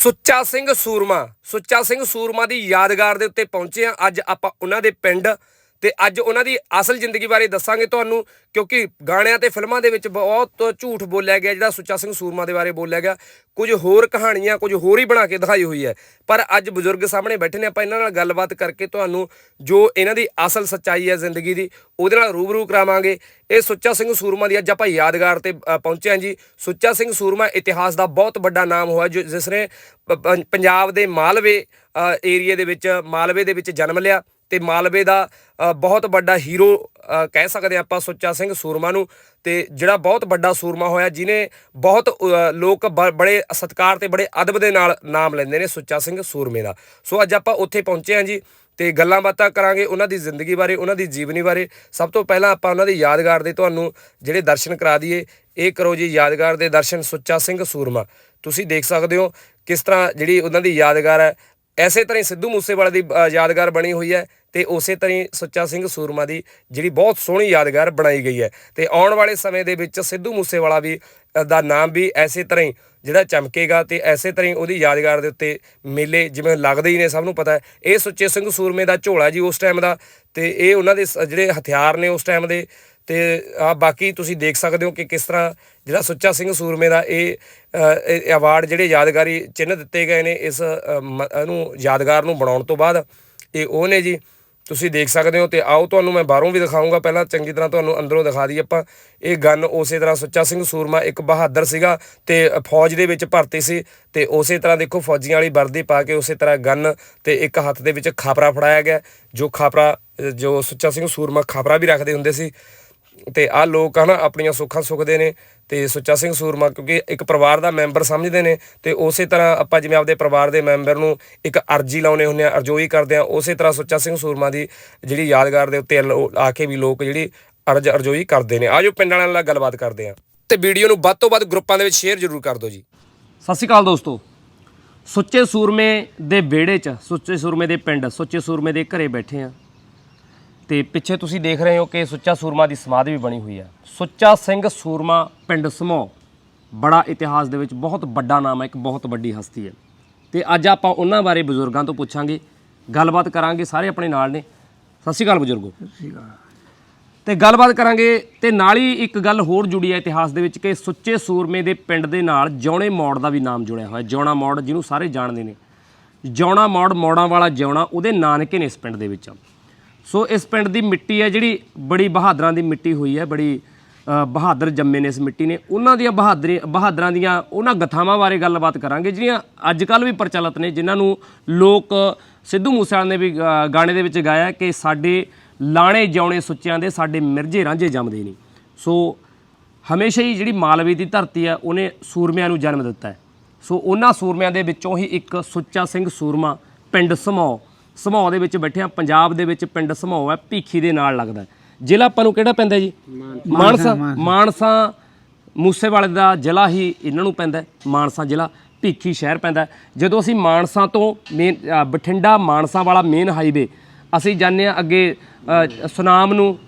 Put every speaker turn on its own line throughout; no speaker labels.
ਸੁੱਚਾ ਸਿੰਘ ਸੂਰਮਾ, ਸੁੱਚਾ ਸਿੰਘ ਸੂਰਮਾ ਦੀ ਯਾਦਗਾਰ ਦੇ ਉੱਤੇ ਪਹੁੰਚੇ ਆ ਅੱਜ ਆਪਾਂ ਉਹਨਾਂ ਦੇ ਪਿੰਡ ਤੇ ਅੱਜ ਉਹਨਾਂ ਦੀ ਅਸਲ ਜ਼ਿੰਦਗੀ ਬਾਰੇ ਦੱਸਾਂਗੇ ਤੁਹਾਨੂੰ ਕਿਉਂਕਿ ਗਾਣਿਆਂ ਤੇ ਫਿਲਮਾਂ ਦੇ ਵਿੱਚ ਬਹੁਤ ਝੂਠ ਬੋਲਿਆ ਗਿਆ ਜਿਹੜਾ ਸੁੱਚਾ ਸਿੰਘ ਸੂਰਮਾ ਦੇ ਬਾਰੇ ਬੋਲਿਆ ਗਿਆ। ਕੁਝ ਹੋਰ ਕਹਾਣੀਆਂ ਕੁਝ ਹੋਰ ਹੀ ਬਣਾ ਕੇ ਦਿਖਾਈ ਹੋਈ ਹੈ। ਪਰ ਅੱਜ ਬਜ਼ੁਰਗ ਸਾਹਮਣੇ ਬੈਠੇ ਨੇ ਆਪਾਂ ਇਹਨਾਂ ਨਾਲ ਗੱਲਬਾਤ ਕਰਕੇ ਤੁਹਾਨੂੰ ਜੋ ਇਹਨਾਂ ਦੀ ਅਸਲ ਸੱਚਾਈ ਹੈ ਜ਼ਿੰਦਗੀ ਦੀ ਉਹਦੇ ਨਾਲ ਰੂਬਰੂ ਕਰਾਵਾਂਗੇ। ਇਹ ਸੁੱਚਾ ਸਿੰਘ ਸੂਰਮਾ ਦੀ ਅੱਜ ਆਪਾਂ ਯਾਦਗਾਰ ਤੇ ਅ, ਪਹੁੰਚੇ ਹਾਂ ਜੀ। ਸੁੱਚਾ ਸਿੰਘ ਸੂਰਮਾ ਇਤਿਹਾਸ ਦਾ ਬਹੁਤ ਵੱਡਾ ਨਾਮ ਹੋਇਆ ਜੋ ਜਿਸ ਨੇ ਪ- ਪ- ਪੰਜਾਬ ਦੇ ਮਾਲਵੇ ਏਰੀਏ ਦੇ ਵਿੱਚ ਮਾਲਵੇ ਦੇ ਵਿੱਚ ਜਨਮ ਲਿਆ। ਤੇ ਮਾਲਵੇ ਦਾ ਬਹੁਤ ਵੱਡਾ ਹੀਰੋ ਕਹਿ ਸਕਦੇ ਹਾਂ ਆਪਾਂ ਸੁੱਚਾ ਸਿੰਘ ਸੂਰਮਾ ਨੂੰ। ਤੇ ਜਿਹੜਾ ਬਹੁਤ ਵੱਡਾ ਸੂਰਮਾ ਹੋਇਆ ਜਿਨੇ ਬਹੁਤ ਲੋਕ ਬ- ਬੜੇ ਸਤਿਕਾਰ ਤੇ ਬੜੇ ਅਦਬ ਦੇ ਨਾਲ ਨਾਮ ਲੈਂਦੇ ਨੇ ਸੁੱਚਾ ਸਿੰਘ ਸੂਰਮੇ ਦਾ। ਸੋ ਅੱਜ ਆਪਾਂ ਉੱਥੇ ਪਹੁੰਚੇ ਹਾਂ ਜੀ ਤੇ ਗੱਲਾਂ ਬਾਤਾਂ ਕਰਾਂਗੇ ਉਹਨਾਂ ਦੀ ਜ਼ਿੰਦਗੀ ਬਾਰੇ, ਉਹਨਾਂ ਦੀ ਜੀਵਨੀ ਬਾਰੇ। ਸਭ ਤੋਂ ਪਹਿਲਾਂ ਆਪਾਂ ਉਹਨਾਂ ਦੀ ਯਾਦਗਾਰ ਦੇ ਤੁਹਾਨੂੰ ਜਿਹੜੇ ਦਰਸ਼ਨ ਕਰਾ ਦਈਏ, ਇਹ ਕਰੋ ਜੀ ਯਾਦਗਾਰ ਦੇ ਦਰਸ਼ਨ ਸੁੱਚਾ ਸਿੰਘ ਸੂਰਮਾ। ਤੁਸੀਂ ਦੇਖ ਸਕਦੇ ਹੋ ਕਿਸ ਤਰ੍ਹਾਂ ਜਿਹੜੀ ਉਹਨਾਂ ਦੀ ਯਾਦਗਾਰ ਹੈ ਐਸੇ ਤਰ੍ਹਾਂ ਹੀ ਸਿੱਧੂ ਮੂਸੇਵਾਲੇ ਦੀ ਯਾਦਗਾਰ ਬਣੀ ਹੋਈ ਹੈ ਤੇ ਉਸੇ ਤਰ੍ਹਾਂ ਹੀ ਸੁੱਚਾ ਸਿੰਘ ਸੂਰਮਾ ਦੀ ਜਿਹੜੀ ਬਹੁਤ ਸੋਹਣੀ ਯਾਦਗਾਰ ਬਣਾਈ ਗਈ ਹੈ ਤੇ ਆਉਣ ਵਾਲੇ ਸਮੇਂ ਦੇ ਵਿੱਚ ਸਿੱਧੂ ਮੂਸੇਵਾਲਾ ਵੀ ਦਾ ਨਾਮ ਵੀ ਐਸੇ ਤਰ੍ਹਾਂ ਹੀ ਜਿਹੜਾ ਚਮਕੇਗਾ ਤੇ ਐਸੇ ਤਰ੍ਹਾਂ ਹੀ ਉਹਦੀ ਯਾਦਗਾਰ ਦੇ ਉੱਤੇ ਮੇਲੇ ਜਿਵੇਂ ਲੱਗਦੇ ਹੀ ਨੇ ਸਭ ਨੂੰ ਪਤਾ ਹੈ। ਇਹ ਸੁੱਚੇ ਸਿੰਘ ਸੂਰਮੇ ਦਾ ਝੋਲਾ ਜੀ ਉਸ ਟਾਈਮ ਦਾ ਤੇ ਇਹ ਉਹਨਾਂ ਦੇ ਸ- ਜਿਹੜੇ ਹਥਿਆਰ ਨੇ ਉਸ ਟਾਈਮ ਦੇ ਤੇ ਆ ਬਾਕੀ ਤੁਸੀਂ ਦੇਖ ਸਕਦੇ ਹੋ ਕਿ ਕਿਸ ਤਰ੍ਹਾਂ ਜਿਹੜਾ ਸੁੱਚਾ ਸਿੰਘ ਸੂਰਮੇ ਦਾ ਇਹ ਅ, ਅਵਾਰਡ ਜਿਹੜੇ ਯਾਦਗਾਰੀ ਚਿੰਨ੍ਹ ਦਿੱਤੇ ਗਏ ਨੇ ਇਸ ਅ, ਯਾਦਗਾਰ ਨੂੰ ਬਣਾਉਣ ਤੋਂ ਬਾਅਦ ਇਹ ਉਹ ਨੇ ਜੀ। ਤੁਸੀਂ ਦੇਖ ਸਕਦੇ ਹੋ ਤੇ ਆਓ ਤੁਹਾਨੂੰ ਮੈਂ ਬਾਹਰੋਂ ਵੀ ਦਿਖਾਉਂਗਾ ਪਹਿਲਾਂ ਚੰਗੀ ਤਰ੍ਹਾਂ ਤੁਹਾਨੂੰ ਅੰਦਰੋਂ ਦਿਖਾ ਦਈਏ ਆਪਾਂ। ਇਹ ਗਨ ਉਸੇ ਤਰ੍ਹਾਂ ਸੁੱਚਾ ਸਿੰਘ ਸੂਰਮਾ ਇੱਕ ਬਹਾਦਰ ਸੀਗਾ ਤੇ ਫੌਜ ਦੇ ਵਿੱਚ ਭਰਤੀ ਸੀ ਤੇ ਉਸੇ ਤਰ੍ਹਾਂ ਦੇਖੋ ਫੌਜੀਆਂ ਵਾਲੀ ਵਰਦੀ ਪਾ ਕੇ ਉਸੇ ਤਰ੍ਹਾਂ ਗਨ ਤੇ ਇੱਕ ਹੱਥ ਦੇ ਵਿੱਚ ਖਾਪਰਾ ਫੜਾਇਆ ਗਿਆ ਜੋ ਖਾਪਰਾ ਜੋ ਸੁੱਚਾ ਸਿੰਘ ਸੂਰਮਾ ਖਾਪਰਾ ਵੀ ਰੱਖਦੇ ਹੁੰਦੇ ਸੀ। ਤੇ ਆ ਲੋਕ ਹਨਾ ਆਪਣੀਆਂ ਸੁੱਖਾਂ ਸੁਖਦੇ ਨੇ ਤੇ ਸੁੱਚਾ ਸਿੰਘ ਸੂਰਮਾ ਕਿਉਂਕਿ ਇੱਕ ਪਰਿਵਾਰ ਦਾ ਮੈਂਬਰ ਸਮਝਦੇ ਨੇ ਤੇ ਉਸੇ ਤਰ੍ਹਾਂ ਆਪਾਂ ਜਿਵੇਂ ਆਪਦੇ ਪਰਿਵਾਰ ਦੇ ਮੈਂਬਰ ਨੂੰ ਇੱਕ ਅਰਜੀ ਲਾਉਨੇ ਹੁੰਦੇ ਆ, ਅਰਜ਼ੋਈ ਕਰਦੇ ਆ, ਉਸੇ ਤਰ੍ਹਾਂ ਸੁੱਚਾ ਸਿੰਘ ਸੂਰਮਾ ਦੀ ਜਿਹੜੀ ਯਾਦਗਾਰ ਦੇ ਉੱਤੇ ਆ ਕੇ ਵੀ ਲੋਕ ਜਿਹੜੀ ਅਰਜ ਅਰਜ਼ੋਈ ਕਰਦੇ ਨੇ। ਆਜੋ ਪਿੰਡ ਵਾਲਿਆਂ ਨਾਲ ਗੱਲਬਾਤ ਕਰਦੇ ਆ। ਤੇ ਵੀਡੀਓ ਨੂੰ ਵੱਧ ਤੋਂ ਵੱਧ ਗਰੁੱਪਾਂ ਦੇ ਵਿੱਚ ਸ਼ੇਅਰ ਜ਼ਰੂਰ ਕਰ ਦਿਓ ਜੀ।
ਸਤਿ ਸ਼੍ਰੀ ਅਕਾਲ ਦੋਸਤੋ। ਸੁੱਚੇ ਸੂਰਮੇ ਦੇ ਵਿਹੜੇ 'ਚ, ਸੁੱਚੇ ਸੂਰਮੇ ਦੇ ਪਿੰਡ, ਸੁੱਚੇ ਸੂਰਮੇ ਦੇ ਘਰੇ ਬੈਠੇ ਆ। ਤੇ ਪਿੱਛੇ ਤੁਸੀਂ ਦੇਖ ਰਹੇ ਹੋ ਕਿ ਸੁੱਚਾ ਸੂਰਮਾ ਦੀ ਸਮਾਧੀ ਵੀ ਬਣੀ ਹੋਈ ਹੈ ਸੁੱਚਾ ਸਿੰਘ ਸੂਰਮਾ ਪਿੰਡ ਸਮੋ ਬੜਾ ਇਤਿਹਾਸ ਦੇ ਵਿੱਚ ਬਹੁਤ ਵੱਡਾ ਨਾਮ ਹੈ ਇੱਕ ਬਹੁਤ ਵੱਡੀ ਹਸਤੀ ਹੈ। ਤੇ ਅੱਜ ਆਪਾਂ ਉਹਨਾਂ ਬਾਰੇ ਬਜ਼ੁਰਗਾਂ ਤੋਂ ਪੁੱਛਾਂਗੇ ਗੱਲਬਾਤ ਕਰਾਂਗੇ ਸਾਰੇ ਆਪਣੇ ਨਾਲ ਨੇ। ਸਤਿ ਸ਼੍ਰੀ ਅਕਾਲ ਬਜ਼ੁਰਗੋ। ਤੇ ਗੱਲਬਾਤ ਕਰਾਂਗੇ ਤੇ ਨਾਲ ਹੀ ਇੱਕ ਗੱਲ ਹੋਰ ਜੁੜੀ ਹੈ ਇਤਿਹਾਸ ਦੇ ਵਿੱਚ ਕਿ ਸੁੱਚੇ ਸੂਰਮੇ ਦੇ ਪਿੰਡ ਦੇ ਨਾਲ ਜੌਣੇ ਮੋੜ ਦਾ ਵੀ ਨਾਮ ਜੁੜਿਆ ਹੋਇਆ ਜੌਣਾ ਮੋੜ ਜਿਹਨੂੰ ਸਾਰੇ ਜਾਣਦੇ ਨੇ। ਜੌਣਾ ਮੋੜ ਮੋੜਾਂ ਵਾਲਾ ਜੌਣਾ ਉਹਦੇ ਨਾਨਕੇ ਨੇ ਇਸ ਪਿੰਡ ਦੇ ਵਿੱਚ। ਸੋ ਇਸ ਪਿੰਡ ਦੀ ਮਿੱਟੀ ਹੈ ਜਿਹੜੀ ਬੜੀ ਬਹਾਦਰਾਂ ਦੀ ਮਿੱਟੀ ਹੋਈ ਹੈ ਬੜੀ ਅ, ਬਹਾਦਰ ਜੰਮੇ ਨੇ ਇਸ ਮਿੱਟੀ ਨੇ। ਉਹਨਾਂ ਦੀਆਂ ਬਹਾਦਰੀ ਬਹਾਦਰਾਂ ਦੀਆਂ ਉਹਨਾਂ ਗਥਾਵਾਂ ਬਾਰੇ ਗੱਲਬਾਤ ਕਰਾਂਗੇ ਜਿਹੜੀਆਂ ਅੱਜ ਕੱਲ ਵੀ ਪ੍ਰਚਲਿਤ ਨੇ ਜਿਨ੍ਹਾਂ ਨੂੰ ਲੋਕ ਸਿੱਧੂ ਮੂਸੇਵਾਲੇ ਨੇ ਵੀ ਗਾ ਗਾਣੇ ਦੇ ਵਿੱਚ ਗਾਇਆ ਕਿ ਸਾਡੇ ਲਾਣੇ ਜਿਉਣੇ ਸੁੱਚਿਆਂ ਦੇ ਸਾਡੇ ਮਿਰਜੇ ਰਾਂਝੇ ਜੰਮਦੇ ਨਹੀਂ। ਸੋ ਹਮੇਸ਼ਾ ਹੀ ਜਿਹੜੀ ਮਾਲਵੇ ਦੀ ਧਰਤੀ ਹੈ ਉਹਨੇ ਸੂਰਮਿਆਂ ਨੂੰ ਜਨਮ ਦਿੱਤਾ ਹੈ। ਸੋ ਉਹਨਾਂ ਸੂਰਮਿਆਂ ਦੇ ਵਿੱਚੋਂ ਹੀ ਇੱਕ ਸੁੱਚਾ ਸਿੰਘ ਸੂਰਮਾ ਪਿੰਡ ਸਮੌ ਸਮੌ ਦੇ ਵਿੱਚ ਬੈਠਿਆ ਪੰਜਾਬ ਦੇ ਵਿੱਚ ਪਿੰਡ ਸਮੌ ਹੈ ਭੀਖੀ ਦੇ ਨਾਲ ਲੱਗਦਾ। ਜ਼ਿਲ੍ਹਾ ਆਪਾਂ ਨੂੰ ਕਿਹੜਾ ਪੈਂਦਾ ਜੀ? ਮਾਨਸਾ। ਮਾਨਸਾ। ਮੂਸੇਵਾਲੇ ਦਾ ਜ਼ਿਲ੍ਹਾ ਹੀ ਇਹਨਾਂ ਨੂੰ ਪੈਂਦਾ ਮਾਨਸਾ ਜ਼ਿਲ੍ਹਾ ਭੀਖੀ ਸ਼ਹਿਰ ਪੈਂਦਾ। ਜਦੋਂ ਅਸੀਂ ਮਾਨਸਾ ਤੋਂ ਮੇਨ ਬਠਿੰਡਾ ਮਾਨਸਾ ਵਾਲਾ ਮੇਨ ਹਾਈਵੇ ਅਸੀਂ ਜਾਂਦੇ ਹਾਂ ਅੱਗੇ ਸੁਨਾਮ ਨੂੰ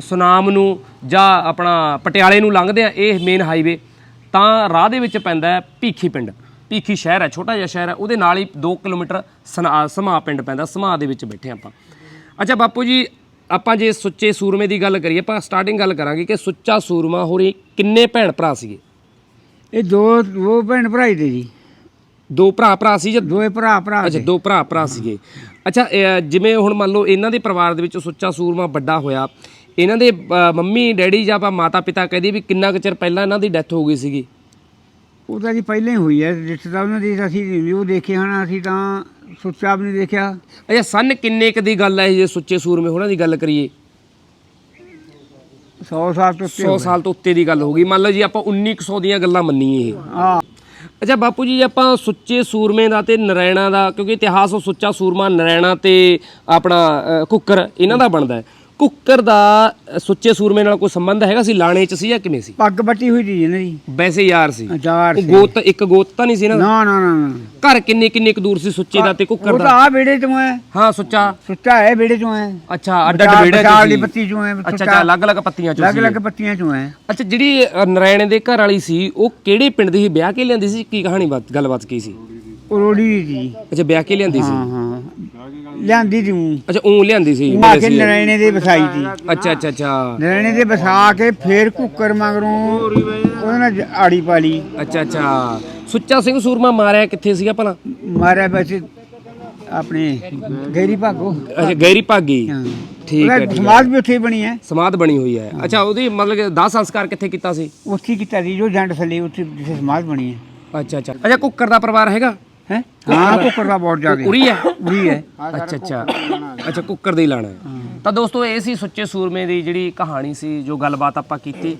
ਸੁਨਾਮ ਨੂੰ ਜਾਂ ਆਪਣਾ ਪਟਿਆਲੇ ਨੂੰ ਲੰਘਦੇ ਆ ਇਹ ਮੇਨ ਹਾਈਵੇ ਤਾਂ ਰਾਹ ਦੇ ਵਿੱਚ ਪੈਂਦਾ ਹੈ ਭੀਖੀ ਪਿੰਡ। ਭੀਖੀ ਸ਼ਹਿਰ ਹੈ ਛੋਟਾ ਜਿਹਾ ਸ਼ਹਿਰ ਹੈ ਉਹਦੇ ਨਾਲ ਹੀ 2 ਕਿਲੋਮੀਟਰ ਸਨਾ- ਸਮਾ ਪਿੰਡ ਪੈਂਦਾ ਸਮਾ ਦੇ ਵਿੱਚ ਬੈਠੇ ਆਪਾਂ। ਅੱਛਾ ਬਾਪੂ ਜੀ ਆਪਾਂ ਜੇ ਸੁੱਚੇ ਸੂਰਮੇ ਦੀ ਗੱਲ ਕਰੀਏ ਆਪਾਂ ਸਟਾਰਟਿੰਗ ਗੱਲ ਕਰਾਂਗੇ ਕਿ ਸੁੱਚਾ ਸੂਰਮਾ ਹੋਰੀ ਕਿੰਨੇ ਭੈਣ ਭਰਾ ਸੀਗੇ?
ਇਹ ਦੋ ਦੋ ਭੈਣ ਭਰਾ ਹੀ ਤੇ ਜੀ।
ਦੋ ਭਰਾ ਭਰਾ ਸੀ ਜਾਂ
ਦੋਏ ਭਰਾ ਭਰਾ
ਅੱਛਾ ਦੋ ਭਰਾ ਭਰਾ ਸੀਗੇ। ਅੱਛਾ ਜਿਵੇਂ ਹੁਣ ਮੰਨ ਲਓ ਇਹਨਾਂ ਦੇ ਪਰਿਵਾਰ ਦੇ ਵਿੱਚ ਸੁੱਚਾ ਸੂਰਮਾ ਵੱਡਾ ਹੋਇਆ ਇਹਨਾਂ ਦੇ ਮੰਮੀ ਡੈਡੀ ਜਾਂ ਆਪਾਂ ਮਾਤਾ ਪਿਤਾ ਕਹਦੇ ਵੀ ਕਿੰਨਾ ਕੁ ਚਿਰ ਪਹਿਲਾਂ ਇਹਨਾਂ ਦੀ ਡੈਥ ਹੋ ਗਈ ਸੀਗੀ?
ਉਹ ਤਾਂ ਜੀ ਪਹਿਲਾਂ ਹੀ ਹੋਈ ਹੈ ਰਿਸ਼ਤਾ ਉਹਨਾਂ ਦੀ ਤਾਂ ਅਸੀਂ ਰਿਵਿਊ ਦੇਖੇ ਹਨ ਅਸੀਂ ਤਾਂ ਸੁੱਚਾ ਵੀ ਨਹੀਂ ਦੇਖਿਆ।
ਅੱਛਾ ਸਨ ਕਿੰਨੇ ਕੁ ਦੀ ਗੱਲ ਹੈ ਜੇ ਸੁੱਚੇ ਸੂਰਮੇ ਹੋਣਾ ਦੀ ਗੱਲ ਕਰੀਏ?
100 ਸਾਲ ਤੋਂ ਉੱਤੇ
100 ਸਾਲ ਤੋਂ ਉੱਤੇ ਦੀ ਗੱਲ ਹੋ ਗਈ। ਮੰਨ ਲਓ ਜੀ ਆਪਾਂ 1900 ਦੀਆਂ ਗੱਲਾਂ ਮੰਨੀਏ ਇਹ। ਅੱਛਾ ਬਾਪੂ ਜੀ ਆਪਾਂ ਸੁੱਚੇ ਸੂਰਮੇ ਦਾ ਤੇ ਨਰੈਣਾ ਦਾ ਕਿਉਂਕਿ ਇਤਿਹਾਸ ਉਹ ਸੁੱਚਾ ਸੂਰਮਾ ਨਰੈਣਾ ਤੇ ਆਪਣਾ ਕੁੱਕਰ ਇਹਨਾਂ ਦਾ ਬਣਦਾ ਹੈ। ਕੁੱਕਰ ਦਾ ਅ, ਸੁੱਚੇ ਸੂਰਮੇ ਨਾਲ ਕੋਈ ਸੰਬੰਧ ਹੈਗਾ ਸੀ? ਲਾਣੇ ਚ ਸੀ ਜਾਂ ਕਿਵੇਂ ਸੀ?
ਪੱਗ ਬੱਟੀ ਹੋਈ ਸੀ ਇਹਨਾਂ ਦੀ।
ਵੈਸੇ ਯਾਰ ਸੀ। ਉਹ
ਸੀ।
ਗੋਤ ਇੱਕ ਗੋਤ ਤਾਂ ਨਹੀਂ ਸੀ ਦਾ?
ਨਾ ਨਾ ਨਾ ਨਾ
ਘਰ ਕਿੰਨੇ ਕਿੰਨੇ ਕੁ ਦੂਰ ਸੀ ਸੁੱਚੇ ਦਾ ਤੇ ਕੁੱਕਰ
ਉਹ ਤਾਂ
ਦਾ
ਆ ਵਿਹੜੇ ਚੋਂ ਹੈ।
ਹਾਂ ਸੁੱਚਾ।
ਸੁੱਚਾ ਹੈ ਵਿਹੜੇ ਚੋਂ ਹੈ।
ਅੱਛਾ ਅੱਡ ਅੱਡ
ਬਚਾਲ-
ਵਿਹੜੇ ਚ
ਦੀ
ਸੀ।
ਪੱਤੀ ਚੋਂ ਹੈ
ਅੱਛਾ ਅੱਛਾ ਅਲੱਗ ਅਲੱਗ ਪੱਤੀਆਂ ਚ
ਅਲੱਗ
ਸੀ।
ਅਲੱਗ ਪੱਤੀਆਂ ਚੋਂ ਹੈ।
ਅੱਛਾ ਜਿਹੜੀ ਅ, ਨਰਾਇਣ ਦੇ ਘਰ ਵਾਲੀ ਸੀ ਉਹ ਕਿਹੜੇ ਪਿੰਡ ਦੀ ਸੀ? ਵਿਆਹ ਕੇ ਲਿਆਂਦੀ ਸੀ? ਕੀ ਕਹਾਣੀ ਬਾਤ ਗੱਲਬਾਤ ਕੀ ਸੀ?
ਰੋੜੀ ਦੀ
ਅੱਛਾ ਵਿਆਹ ਕੇ ਲਿਆਂਦੀ ਸੀ?
ਹਾਂ ਹਾਂ। ਲਿਆਂਦੀ ਊਂ।
ਅੱਛਾ ਉਹ ਲਿਆਂਦੀ ਸੀ ਮੇਰੇ
ਕੇ। ਨਰੈਣੇ ਦੇ ਵਸਾਈ ਸੀ।
ਅੱਛਾ ਅੱਛਾ ਅੱਛਾ।
ਨਰੈਣੇ ਦੇ ਵਸਾ ਕੇ ਫੇਰ ਕੁੱਕਰ ਮਗਰੋਂ ਉਹਦੇ ਨਾਲ ਜ- ਆੜੀ ਪਾ ਲਈ
ਅੱਛਾ ਅੱਛਾ। ਸੁੱਚਾ ਸਿੰਘ ਸੂਰਮਾ ਮਾਰਿਆ ਕਿੱਥੇ ਸੀਗਾ ਭਲਾ?
ਮਾਰਿਆ ਬਸ ਆਪਣੇ ਗੈਰੀ ਭਾਗੋ।
ਅੱਛਾ ਗੈਰੀ ਭਾਗੀ।
ਹਾਂ।
ਠੀਕ ਹੈ
ਉਹਦਾ
ਠੀਕ ਹੈ।
ਸਮਾਜ ਵੀ ਉੱਥੇ ਹੀ ਬਣੀ ਹੈ।
ਸਮਾਧ ਬਣੀ ਹੋਈ ਹੈ। ਅੱਛਾ ਉਹਦੀ ਮਤਲਬ ਕਿ ਦਾਹ ਸੰਸਕਾਰ ਕਿੱਥੇ ਕੀਤਾ ਸੀ?
ਉੱਥੇ ਹੀ ਕੀਤਾ ਸੀ ਜੋ ਜੰਡ ਥੱਲੇ ਉੱਥੇ ਜਿੱਥੇ ਸਮਾਜ ਬਣੀ ਹੈ।
ਅੱਛਾ ਅੱਛਾ। ਅੱਛਾ ਕੁੱਕਰ ਦਾ ਪਰਿਵਾਰ ਹੈਗਾ?
ਹੈ? ਹਾਂ ਕੁੱਕਰ ਦਾ ਬਹੁਤ ਜ਼ਿਆਦਾ।
ਉਰੀ ਹੈ?
ਉਰੀ ਹੈ।
ਅੱਛਾ ਅੱਛਾ। ਅੱਛਾ ਕੁੱਕਰ ਦੇ ਹੀ ਲਾਣਾ ਹੈ। ਤਾਂ ਦੋਸਤੋ ਇਹ ਸੀ ਸੁੱਚੇ ਸੂਰਮੇ ਦੀ ਜਿਹੜੀ ਕਹਾਣੀ ਸੀ ਜੋ ਗੱਲਬਾਤ ਆਪਾਂ ਕੀਤੀ।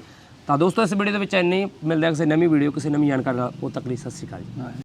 ਤਾਂ ਦੋਸਤੋ ਇਸ ਵੀਡੀਓ ਦੇ ਵਿੱਚ ਇੰਨੇ। ਮਿਲਦੇ ਹਾਂ ਕਿਸੇ ਨਵੀਂ ਵੀਡੀਓ ਕਿਸੇ ਨਵੀਂ ਜਾਣਕਾਰੀ ਨਾਲ। ਉਹ ਤੱਕ ਲਈ ਸਤਿ ਸ਼੍ਰੀ ਅਕਾਲ ਜੀ।